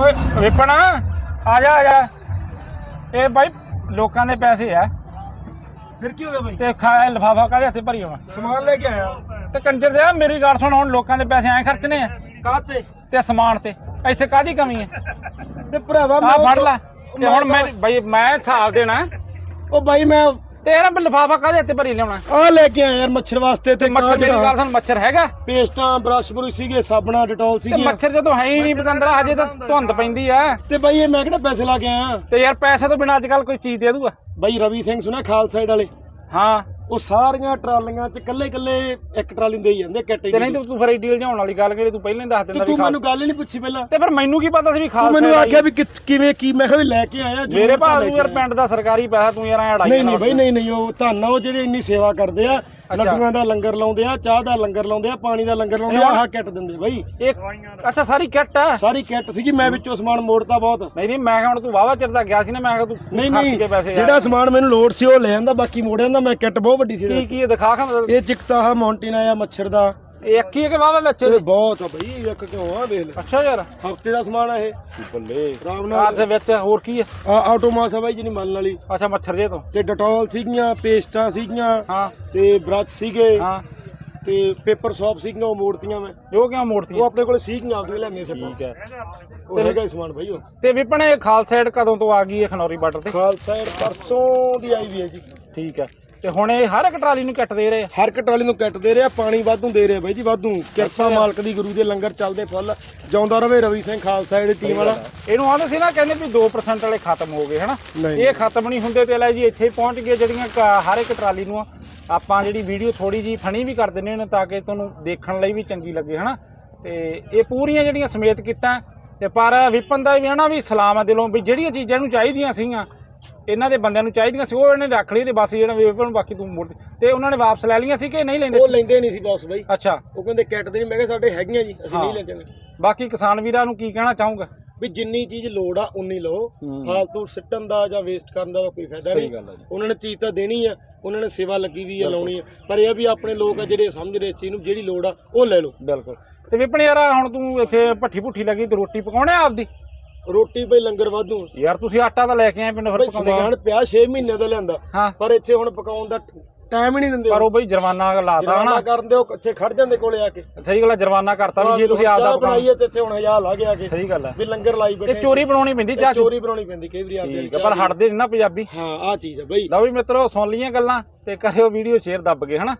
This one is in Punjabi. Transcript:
ਓਏ ਵਿਪਨ ਆ ਜਾ ਆ ਜਾ। ਇਹ ਬਾਈ ਲੋਕਾਂ ਦੇ ਪੈਸੇ ਆ। ਫਿਰ ਕੀ ਹੋ ਗਿਆ ਬਾਈ? ਤੇ ਖਾ ਲਫਾਫਾ ਕਾਹਦੇ ਹੱਥੇ ਭਰੀ ਹੋਣਾ ਸਮਾਨ ਲੈ ਕੇ ਆਇਆ। ਤੇ ਕੰਜਰ ਦੇ ਮੇਰੀ ਗੱਲ ਸੁਣ ਹੁਣ ਲੋਕਾਂ ਦੇ ਪੈਸੇ ਐਂ ਖਰਚਣੇ ਆ। ਕਾਤੇ ਤੇ ਸਮਾਨ ਤੇ। ਇੱਥੇ ਕਾਦੀ ਕਮੀ ਹੈ ਤੇ ਭਰਾਵਾ ਆ ਫੜ ਲੈ। ਤੇ ਹੁਣ ਮੈਂ ਬਾਈ ਮੈਂ ਹਿਸਾਬ ਦੇਣਾ। ਉਹ ਬਾਈ ਮੈਂ ਤੇਰਾ ਲਫਾਫਾ ਕਾਹਦੇ ਹੱਥੇ ਭਰੀ ਲਿਆਉਣਾ? ਆ ਲੈ ਕੇ ਆਇਆ ਯਾਰ ਮੱਛਰ ਵਾਸਤੇ ਤੇ ਮੱਛਰ ਮੇਰੀ ਗੱਲ ਸੁਣ ਮੱਛਰ ਹੈਗਾ? ਪੇਸਟਾਂ ਬਰਸ਼ ਬਰੁਸ਼ ਸੀਗੇ ਸਾਬਣਾ ਡਟੋਲ ਤੇ ਸੀਗੇ ਮੱਛਰ ਜਦੋਂ ਹੈ ਹੀ ਨਹੀਂ ਪਤੰਦਰਾ ਹਜੇ ਤਾਂ ਧੁੰਦ ਪੈਂਦੀ ਆ। ਤੇ ਬਾਈ ਇਹ ਮੈਂ ਕਿਹੜਾ ਪੈਸੇ ਲਾ ਕੇ ਆਇਆ? ਤੇ ਯਾਰ ਪੈਸੇ ਤੋਂ ਬਿਨਾਂ ਅੱਜ ਕੱਲ ਕੋਈ ਚੀਜ਼ ਦੇ ਦੂਗਾ ਬਾਈ ਰਵੀ ਸਿੰਘ ਸੁਣਾ ਖਾਲਸਾ ਸਾਈਡ ਵਾਲੇ? ਹਾਂ। ਉਹ ਸਾਰੀਆਂ ਟਰਾਲੀਆਂ ਚ ਕੱਲੇ ਕੱਲੇ ਇੱਕ ਟਰਾਲੀ ਦੇ ਹੀ ਜਾਂਦੇ ਤੇ ਨਹੀਂ ਤੇ ਤੂੰ ਫਿਰ ਡੀਲ ਜਾਉਣ ਵਾਲੀ ਗੱਲ ਕਿਹੜੀ ਤੂੰ ਪਹਿਲਾਂ ਹੀ ਦੱਸ ਦਿੰਦਾ ਵੀ ਤੂੰ ਮੈਨੂੰ ਗੱਲ ਹੀ ਨਹੀਂ ਪੁੱਛੀ ਪਹਿਲਾਂ ਤੇ ਫਿਰ ਮੈਨੂੰ ਕੀ ਪਤਾ ਸੀ ਵੀ ਤੂੰ ਖਾਲਸਾ ਮੈਨੂੰ ਆਖਿਆ ਵੀ ਕਿ- ਕਿਵੇਂ ਕੀ ਮੈਂ ਕਿਹਾ ਵੀ ਲੈ ਕੇ ਆਇਆ ਜ਼ਰੂਰ ਮੇਰੇ ਤਾਂ ਭਾਅ ਲੈ ਤੂੰ ਕੇ ਯਾਰ ਆਇਆ। ਪਿੰਡ ਦਾ ਸਰਕਾਰੀ ਪੈਸਾ ਤੂੰ ਯਾਰ ਐ ਅੜਾਈ ਨਹੀਂ ਨਹੀਂ ਬਾਈ ਨਹੀਂ ਨਹੀਂ ਉਹ ਧੰਨ ਆ ਉਹ ਜਿਹੜੇ ਇੰਨੀ ਸੇਵਾ ਕਰਦੇ ਆ। ਲੱਡੂਆਂ ਦਾ ਲੰਗਰ ਲਾਉਂਦੇ ਆ ਚਾਹ ਦਾ ਲੰਗਰ ਲਾਉਂਦੇ ਆ ਪਾਣੀ ਦਾ ਲੰਗਰ ਲਾਉਂਦੇ ਆ ਆਹ ਕਿੱਟ ਦਿੰਦੇ ਬਾਈ। ਅੱਛਾ ਸਾਰੀ ਕਿੱਟ ਆ? ਸਾਰੀ ਕਿੱਟ ਸੀਗੀ ਮੈਂ ਵਿੱਚੋਂ ਸਮਾਨ ਮੋੜਤਾ ਬਹੁਤ। ਨਹੀਂ ਨਹੀਂ ਮੈਂ ਕਿਹਾ ਹੁਣ ਤੂੰ ਵਾਵਾ ਚਿਰ ਦਾ ਗਿਆ ਸੀ ਨਾ ਮੈਂ ਕਿਹਾ ਤੂੰ ਨਹੀਂ ਨਹੀਂ ਜਿਹੜਾ ਸਮਾਨ ਮੈਨੂੰ ਲੋੜ ਸੀ ਉਹ ਲੈ ਆਂਦਾ ਬਾਕੀ ਮੋੜਿਆ ਦਾ ਮੈਂ ਕਿੱਟ ਬਹੁਤ ਵੱਡੀ ਸੀ ਕੀ। ਕੀ ਇਹ ਦਿਖਾ ਖਾਂ ਇਹ ਚਿਕਤਾ ਆ ਮੌਂਟੇਨ ਆ ਮੱਛਰ ਦਾ। ਇੱਕ ਹੀ ਕਿ ਵਾਵਾ ਵਿੱਚ? ਇਹ ਬਹੁਤ ਆ ਬਈ ਇੱਕ ਕਿਉਂ ਆ ਵੇਖ ਲੈ। ਅੱਛਾ ਯਾਰ। ਹਫ਼ਤੇ ਦਾ ਸਮਾਨ ਆ ਇਹ। ਬੱਲੇ। ਆਰਾਮ ਆਹ ਨਾਲ ਦੇ ਵਿੱਚ ਹੋਰ ਕੀ ਹੈ? ਆ ਆਟੋਮਾਸ ਆ ਬਾਈ ਜਿਹਨੀ ਮਲਣ ਵਾਲੀ। ਅੱਛਾ ਮੱਛਰ ਜੇ ਤੋਂ। ਤੇ ਡਟੋਲ ਸੀਗੀਆਂ ਪੇਸਟਾਂ ਸੀਗੀਆਂ ਹਾਂ। ਤੇ ਬ੍ਰਸ਼ ਸੀਗੇ ਹਾਂ। ਤੇ ਪੇਪਰ ਸੌਪ ਸੀਗੀਆਂ ਉਹ ਮੋੜਤੀਆਂ ਮੈਂ। ਜੋ ਕਿਉਂ ਉਹ ਮੋੜਤੀਆਂ ਆਪਣੇ ਕੋਲ ਸੀਗੀਆਂ ਆਪਦੀਆਂ ਲੈਣੀਆਂ ਸੀ। ਠੀਕ ਹੈ। ਉਹ ਹੈਗਾ ਹੀ ਸਮਾਨ ਬਾਈ ਉਹ। ਤੇ ਵਿਪਣੇ ਖਾਲਸਾ ਸਾਈਡ ਕਦੋਂ ਤੋਂ ਆ ਗਈ ਹੈ ਖਨੌਰੀ ਬਾਰਡਰ ਤੇ? ਖਾਲਸਾ ਏਡ ਪਰਸੋਂ ਦੀ ਆਈ ਵੀ ਹੈ ਜੀ। ਠੀਕ ਹੈ। ਤੇ ਹੁਣ ਇਹ ਹਰ ਇੱਕ ਟਰਾਲੀ ਨੂੰ ਕੱਟ ਦੇ ਰਹੇ। ਆ ਹਰ ਇੱਕ ਟਰਾਲੀ ਨੂੰ ਕਿੱਟ ਦੇ ਰਿਹਾ ਪਾਣੀ ਵਾਧੂ ਦੇ ਰਿਹਾ ਬਾਈ ਜੀ ਵਾਧੂ। ਕਿਰਪਾ ਮਾਲਕ ਦੀ ਗੁਰੂ ਦੇ ਲੰਗਰ ਚੱਲਦੇ ਫੁੱਲ। ਜਿਉਂਦਾ ਰਵੇ ਰਵੀ ਸਿੰਘ ਖਾਲਸਾ ਏਡ ਟੀਮ ਵਾਲਾ। ਇਹਨੂੰ ਆਂਦੇ ਸੀ ਨਾ ਕਹਿੰਦੇ ਵੀ 2% ਵਾਲੇ ਖਤਮ ਹੋ ਗਏ ਹਨਾ? ਨਹੀਂ। ਇਹ ਖਤਮ ਨਹੀਂ ਹੁੰਦੇ ਤੇ ਲੈ ਜੀ ਇੱਥੇ ਪਹੁੰਚ ਗਏ ਜਿਹੜੀਆਂ ਕ- ਹਰ ਇੱਕ ਟਰਾਲੀ ਨੂੰ। ਆਪਾਂ ਜਿਹੜੀ ਵੀਡੀਓ ਥੋੜੀ ਜੀ ਫਨੀ ਵੀ ਕਰ ਦਿੰਦੇ ਨੇ ਤਾਂ ਕਿ ਤੁਹਾਨੂੰ ਦੇਖਣ ਲਈ ਵੀ ਚੰਗੀ ਲੱਗੇ ਹਨਾ? ਤੇ ਇਹ ਪੂਰੀਆਂ ਜਿਹੜੀਆਂ ਸਮੇਤ ਕਿੱਟਾਂ ਤੇ ਪਰ ਵਿਪਨ ਦਾ ਵੀ ਹਨਾ ਵੀ ਸਲਾਮ ਆ ਦਿਲੋਂ ਵੀ ਜਿਹੜੀਆਂ ਚੀਜ਼ਾਂ ਨੂੰ ਚਾਹੀਦੀਆਂ ਸੀਗੀਆਂ ਇਹਨਾਂ ਦੇ ਬੰਦਿਆਂ ਨੂੰ ਚਾਹੀਦੀਆਂ ਸੀ ਉਹ ਇਹਨੇ ਰੱਖ ਲਈ ਤੇ ਬਸ ਜਿਹੜਾ ਵਿਪਨ ਬਾਕੀ ਤੂੰ ਮੋੜ ਤੇ ਉਹਨਾਂ ਨੇ ਵਾਪਸ ਲੈ ਲਈਆਂ ਸੀ ਕਿ ਨਹੀਂ ਲੈਂਦੇ ਉਹ ਲੈਂਦੇ ਨਹੀਂ ਸੀ ਬੌਸ ਬਾਈ। ਅੱਛਾ। ਉਹ ਕਹਿੰਦੇ ਕਿੱਟ ਦੇ ਨਹੀਂ ਮੈਂ ਕਿਹਾ ਸਾਡੇ ਹੈਗੀਆਂ ਜੀ ਅਸੀਂ ਹਾਂ। ਨਹੀਂ ਲੈ ਜਾਂਦੇ ਬਾਕੀ ਕਿਸਾਨ ਵੀਰਾਂ ਨੂੰ ਕੀ ਕਹਿਣਾ ਚਾਹੂੰਗਾ? ਵੀ ਜਿੰਨੀ ਚੀਜ਼ ਲੋੜ ਆ ਉਨੀ ਲਓ। ਹੂੰ। ਫਾਲਤੂ ਸਿੱਟਣ ਦਾ ਜਾਂ ਵੇਸਟ ਕਰਨ ਦਾ ਤਾਂ ਕੋਈ ਫਾਇਦਾ ਸਹੀ ਨਹੀਂ। ਗੱਲ ਆ ਜੀ। ਉਹਨਾਂ ਨੇ ਚੀਜ਼ ਤਾਂ ਦੇਣੀ ਆ ਉਹਨਾਂ ਨੇ ਸੇਵਾ ਲੱਗੀ ਵੀ ਆ ਲਾਉਣੀ ਆ। ਪਰ ਇਹ ਆ ਵੀ ਆਪਣੇ ਲੋਕ ਆ ਜਿਹੜੇ ਸਮਝ ਰਹੇ ਇਸ ਚੀਜ਼ ਨੂੰ ਜਿਹੜੀ ਲੋੜ ਆ ਉਹ ਲੈ ਲਓ। ਬਿਲਕੁਲ। ਤੇ ਵਿਪਨ ਯਾਰ ਹੁਣ ਤੂੰ ਇੱਥੇ ਭੱਠੀ ਭੁੱਠੀ ਲੱਗੀ ਤੇ ਰੋਟੀ ਪਕਾਉਣੇ ਆ ਆਪਦੀ? ਰੋਟੀ ਬਈ ਲੰਗਰ ਵਾਧੂ। ਯਾਰ ਤੁਸੀਂ ਆਟਾ ਤਾਂ ਲੈ ਕੇ ਆਏ ਪਿੰਡ ਫਿਰ ਬਈ ਪਕਾਉਂਦੇ ਸਮਾਨ ਪਿਆ 6 ਮਹੀਨੇ ਦਾ ਲਿਆਂਦਾ। ਹਾਂ। ਪਰ ਇੱਥੇ ਹੁਣ ਪਕਾਉਣ ਦਾ ਟਾਈਮ ਹੀ ਨਹੀਂ ਦਿੰਦੇ ਪਰ ਉਹ ਬਈ ਜੁਰਮਾਨਾ ਲਾਤਾ ਜੁਰਮਾਨਾ ਹਨਾ। ਕਰਨ ਦੇ ਉਹ ਇੱਥੇ ਖੜ ਜਾਂਦੇ ਕੋਲੇ ਆ ਕੇ। ਸਹੀ ਗੱਲ ਆ ਜੁਰਮਾਨਾ ਕਰਤਾ ਵੀ ਜੇ ਤੁਸੀਂ ਆਪਦਾ ਚਾਹ ਪਕਾਉਣਾ। ਬਣਾਈਏ ਤੇ ਇੱਥੇ ਹੁਣ ਹਜ਼ਾਰ ਲਾ ਗਿਆ ਕੇ। ਸਹੀ ਗੱਲ ਆ। ਵੀ ਲੰਗਰ ਲਾਈ ਇਹ ਬੈਠੇ ਚੋਰੀ ਬਣਾਉਣੀ ਪੈਂਦੀ ਚਾਹ ਚੋਰੀ ਬਣਾਉਣੀ ਪੈਂਦੀ ਕਈ ਵਾਰੀ ਆਪਦੇ ਠੀਕ ਆ ਪਰ ਹਟਦੇ ਨੀ ਨਾ ਪੰਜਾਬੀ। ਹਾਂ ਆ ਚੀਜ਼ ਆ ਬਈ। ਲਓ ਵੀ ਮਿੱਤਰੋ ਸੁਣ ਲਈਆਂ ਗੱਲਾਂ ਤੇ ਕਰਿਓ ਵੀਡੀਓ ਸ਼ੇਅਰ ਦੱਬ ਕੇ ਹਨਾ?